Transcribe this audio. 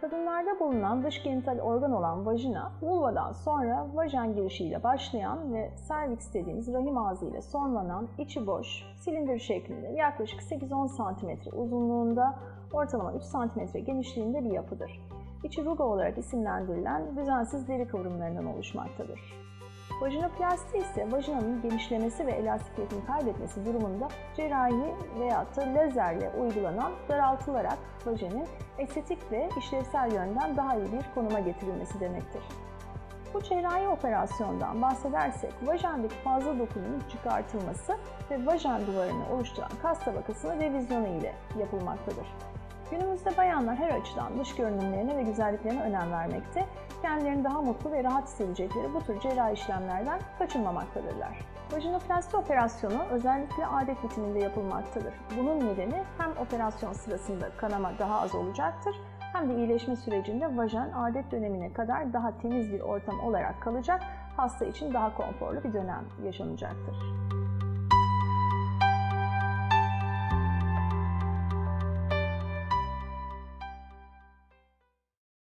Kadınlarda bulunan dış genital organ olan vajina, vulvadan sonra vajen girişiyle başlayan ve serviks dediğimiz rahim ağzı ile sonlanan içi boş, silindir şeklinde yaklaşık 8-10 cm uzunluğunda, ortalama 3 cm genişliğinde bir yapıdır. İçi ruga olarak isimlendirilen düzensiz deri kıvrımlarından oluşmaktadır. Vajinoplasti ise vajinanın genişlemesi ve elastikiyetini kaybetmesi durumunda cerrahi veya da lazerle uygulanan daraltılarak vajinin estetik ve işlevsel yönden daha iyi bir konuma getirilmesi demektir. Bu cerrahi operasyondan bahsedersek vajendeki fazla dokunun çıkartılması ve vajen duvarını oluşturan kas tabakasının revizyonu ile yapılmaktadır. Günümüzde bayanlar her açıdan dış görünümlerine ve güzelliklerine önem vermekte, kendilerini daha mutlu ve rahat hissedecekleri bu tür cerrahi işlemlerden kaçınmamaktadırlar. Vajinoplasti operasyonu özellikle adet bitiminde yapılmaktadır. Bunun nedeni hem operasyon sırasında kanama daha az olacaktır, hem de iyileşme sürecinde vajen adet dönemine kadar daha temiz bir ortam olarak kalacak, hasta için daha konforlu bir dönem yaşanacaktır.